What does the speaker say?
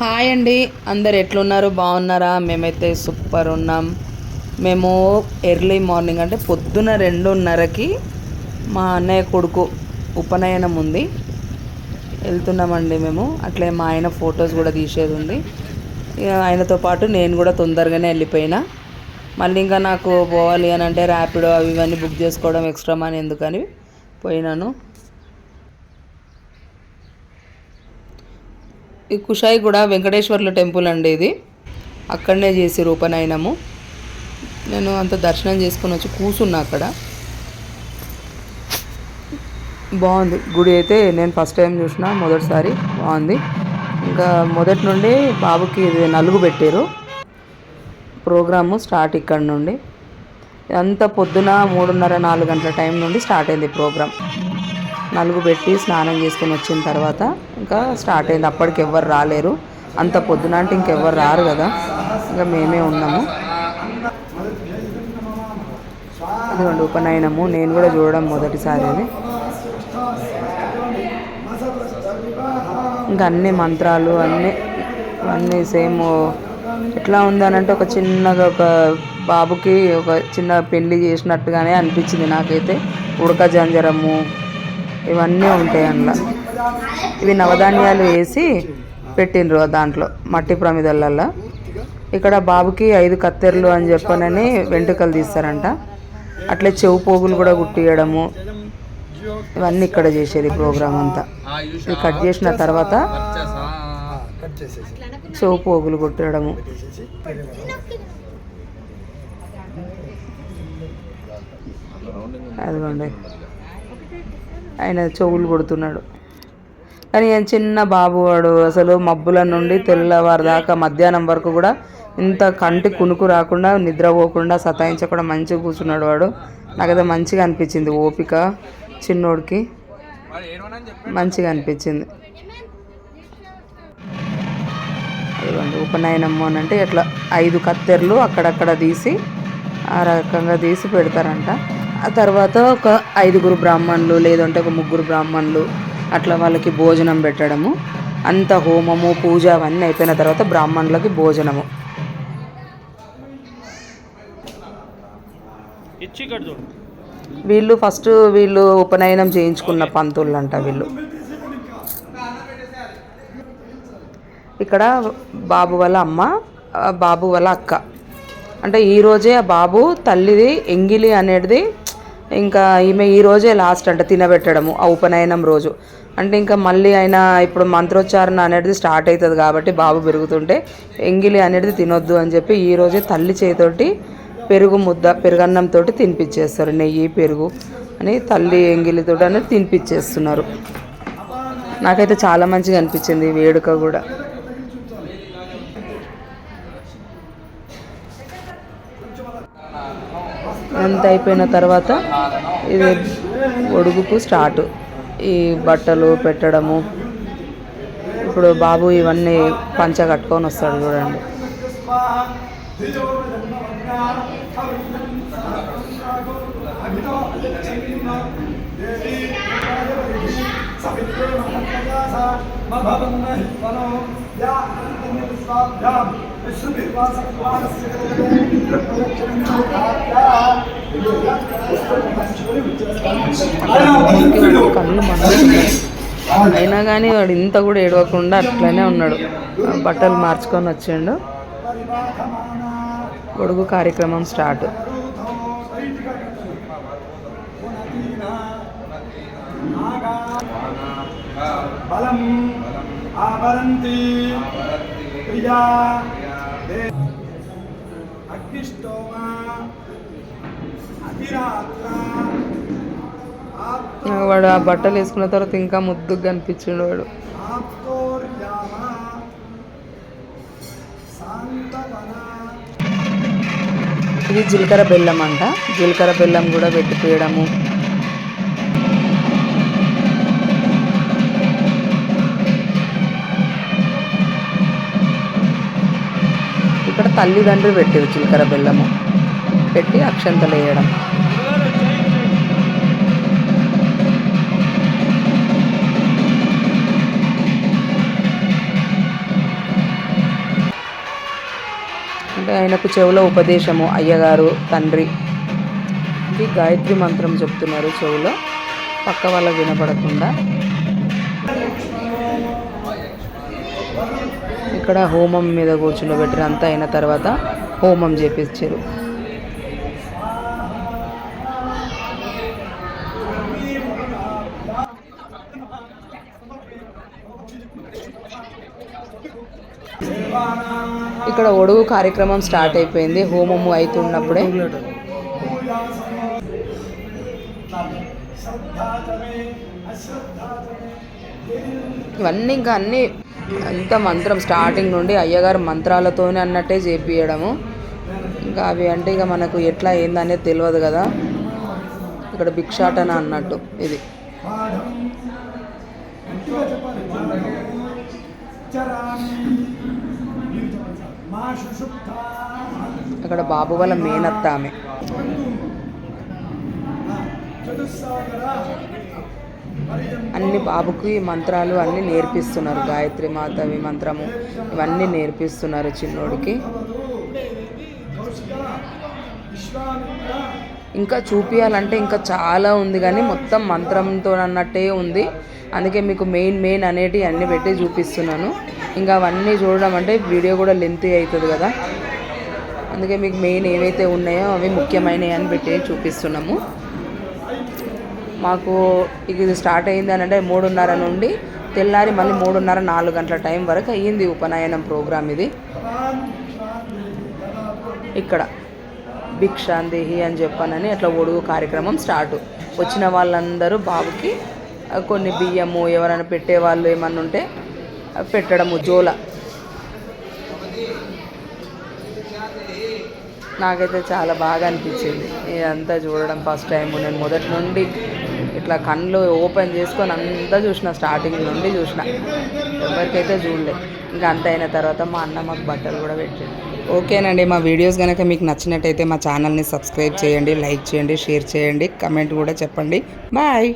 Hi అండి. అందరు ఎట్లున్నారు? బాగున్నారా? మేమైతే సూపర్ ఉన్నాం. మేము ఎర్లీ మార్నింగ్ అంటే పొద్దున రెండున్నరకి మా అన్నయ్య కొడుకు ఉపనయనం ఉంది. వెళ్తున్నామండి మేము. అట్లే మా ఆయన ఫొటోస్ కూడా తీసేది ఉంది. ఇక ఆయనతో పాటు నేను కూడా తొందరగానే వెళ్ళిపోయినా. మళ్ళీ ఇంకా నాకు పోవాలి అని అంటే ర్యాపిడో అవి ఇవన్నీ బుక్ చేసుకోవడం ఎక్స్ట్రా మనీ ఎందుకని పోయినాను. ఈ కుషాయి కూడా వెంకటేశ్వర్ల టెంపుల్ అండి ఇది. అక్కడనే చేసి రూపనయనము. నేను అంత దర్శనం చేసుకుని వచ్చి కూసున్నా అక్కడ. బాగుంది. గుడి అయితే నేను ఫస్ట్ టైం చూసిన మొదటిసారి బాగుంది. ఇంకా మొదటి నుండి బాబుకి ఇది నలుగు పెట్టారు ప్రోగ్రాము స్టార్ట్ ఇక్కడ నుండి. అంత పొద్దున మూడున్నర నాలుగు గంటల టైం నుండి స్టార్ట్ అయింది ప్రోగ్రామ్ నలుగు పెట్టి స్నానం చేసుకొని వచ్చిన తర్వాత ఇంకా స్టార్ట్ అయింది. అప్పటికి ఎవ్వరు రాలేరు. అంత పొద్దున అంటే ఇంకెవ్వరు రారు కదా. ఇంకా మేమే ఉన్నాము. ఇదిగోండి ఉపనయనము. నేను కూడా చూడడం మొదటిసారి అది. ఇంకా అన్ని మంత్రాలు అన్నీ అన్నీ సేమ్. ఎట్లా ఉందనంటే ఒక చిన్నగా ఒక బాబుకి ఒక చిన్న పెళ్ళి చేసినట్టుగానే అనిపించింది నాకైతే. ఉడక జంజరము ఇవన్నీ ఉంటాయి అందులో. ఇవి నవధాన్యాలు వేసి పెట్టిండ్రు దాంట్లో మట్టి ప్రమిదలల్లో. ఇక్కడ బాబుకి ఐదు కత్తెరలు అని చెప్పనని వెంట్రుకలు తీస్తారంట. అట్లే చెవు పోగులు కూడా కుట్టియడము. ఇవన్నీ ఇక్కడ చేసేది ప్రోగ్రామ్ అంతా. ఇది కట్ చేసిన తర్వాత చెవు పోగులు కుట్టడము. అదిగోండి. ఆయన చెవులు కొడుతున్నాడు. కానీ ఆయన చిన్న బాబు వాడు. అసలు మబ్బుల నుండి తెల్లవారు దాకా మధ్యాహ్నం వరకు కూడా ఇంత కంటి కునుకు రాకుండా నిద్రపోకుండా సతాయించకుండా మంచిగా కూర్చున్నాడు వాడు. నాకైతే మంచిగా అనిపించింది ఓపిక చిన్నోడికి. మంచిగా అనిపించింది. ఉపనయనము అని అంటే ఇట్లా ఐదు కత్తెరలు అక్కడక్కడ తీసి ఆ రకంగా తీసి పెడతారంట. తర్వాత ఒక ఐదుగురు బ్రాహ్మణులు లేదంటే ఒక ముగ్గురు బ్రాహ్మణులు అట్లా వాళ్ళకి భోజనం పెట్టడము. అంత హోమము పూజ అవన్నీ అయిపోయిన తర్వాత బ్రాహ్మణులకి భోజనము. వీళ్ళు ఫస్ట్ వీళ్ళు ఉపనయనం చేయించుకున్న పంతులు అంట వీళ్ళు. ఇక్కడ బాబు వాళ్ళ అమ్మ బాబు వాళ్ళ అక్క. అంటే ఈ రోజే ఆ బాబు తల్లిది ఎంగిలి అనేది ఇంకా ఈమె ఈ రోజే లాస్ట్ అంట తినబెట్టడము ఆ ఉపనయనం రోజు. అంటే ఇంకా మళ్ళీ ఆయన ఇప్పుడు మంత్రోచ్చారణ అనేది స్టార్ట్ అవుతుంది కాబట్టి బాబు పెరుగుతుంటే ఎంగిలి అనేది తినొద్దు అని చెప్పి ఈ రోజే తల్లి చేతోటి పెరుగు ముద్ద పెరుగన్నంతో తినిపించేస్తారు నెయ్యి పెరుగు అని తల్లి ఎంగిలితో అనేది తినిపించేస్తున్నారు నాకైతే చాలా మంచిగా అనిపించింది ఈ వేడుక కూడా. అంత అయిపోయిన తర్వాత ఇది ఒడుగుకు స్టార్ట్. ఈ బట్టలు పెట్టడము. ఇప్పుడు బాబు ఇవన్నీ పంచ కట్టుకొని వస్తాడు చూడండి. కళ్ళు అయినా కానీ వాడు ఇంత కూడా ఏడవకుండా అట్లనే ఉన్నాడు. బట్టలు మార్చుకొని వచ్చిండు. గొడుగు కార్యక్రమం స్టార్ట్. బలం ఆభరంతి ప్రియా అగ్నిష్టోమ వాడు ఆ బట్టలు వేసుకున్న తర్వాత ఇంకా ముద్దుగా కనిపించిండు వాడు. ఇది జీలకర్ర బెల్లం అంట. జీలకర్ర బెల్లం కూడా పెట్టిపోయడము తల్లిదండ్రులు పెట్టారు చిలకర బెల్లము పెట్టి అక్షంతలు వేయడం అంటే ఆయనకు చెవులో ఉపదేశము అయ్యగారు తండ్రి గాయత్రి మంత్రం చెప్తున్నారు చెవులో. పక్క వాళ్ళకు వినపడకుండా. ఇక్కడ హోమం మీద కూర్చుని అంతా అయిన తర్వాత హోమం చేపించారు. ఇక్కడ ఒడుగు కార్యక్రమం స్టార్ట్ అయిపోయింది. హోమము అవుతున్నప్పుడే శ్రద్ధాచమే అశ్రద్ధాచమే ఇవన్నీ ఇంకా అన్నీ అంత మంత్రం స్టార్టింగ్ నుండి అయ్యగారు మంత్రాలతోనే అన్నట్టే చేపియడము. ఇంకా అవి అంటే ఇక మనకు ఎట్లా ఏందనేది తెలియదు కదా. ఇక్కడ భిక్షాటన అన్నట్టు ఇది. అక్కడ బాబు వాళ్ళ మేనత్త ఆమె. అన్ని బాబుకి మంత్రాలు అన్నీ నేర్పిస్తున్నారు. గాయత్రి మాతవి మంత్రము ఇవన్నీ నేర్పిస్తున్నారు చిన్నోడికి. ఇంకా చూపించాలంటే ఇంకా చాలా ఉంది కానీ మొత్తం మంత్రంతో అన్నట్టే ఉంది. అందుకే మీకు మెయిన్ మెయిన్ అనేటివి అన్నీ పెట్టి చూపిస్తున్నాను. ఇంకా అవన్నీ చూడడం అంటే వీడియో కూడా లెంతీ అవుతుంది కదా. అందుకే మీకు మెయిన్ ఏవైతే ఉన్నాయో అవి ముఖ్యమైనవి అని పెట్టి చూపిస్తున్నాము. మాకు ఇది స్టార్ట్ అయింది అని అంటే మూడున్నర నుండి తెల్లారి మళ్ళీ మూడున్నర నాలుగు గంటల టైం వరకు అయ్యింది ఉపనయనం ప్రోగ్రామ్ ఇది. ఇక్కడ భిక్షాందేహి అని చెప్పానని అట్లా ఒడుగు కార్యక్రమం స్టార్ట్. వచ్చిన వాళ్ళందరూ బాబుకి కొన్ని బియ్యము ఎవరైనా పెట్టేవాళ్ళు ఏమన్నా ఉంటే పెట్టడము జోల. నాకైతే చాలా బాగా అనిపించింది. ఇదంతా చూడడం ఫస్ట్ టైం నేను మొదటి నుండి ఇట్లా కళ్ళు ఓపెన్ చేసుకొని అంతా చూసిన స్టార్టింగ్ నుండి చూసిన. ఎవరికైతే చూడలే. ఇంకా అంత అయిన తర్వాత మా అన్న మాకు బట్టలు కూడా పెట్టింది ఓకేనండి మా వీడియోస్ కనుక మీకు నచ్చినట్టయితే మా ఛానల్ని సబ్స్క్రైబ్ చేయండి లైక్ చేయండి షేర్ చేయండి కమెంట్ కూడా చెప్పండి. బాయ్!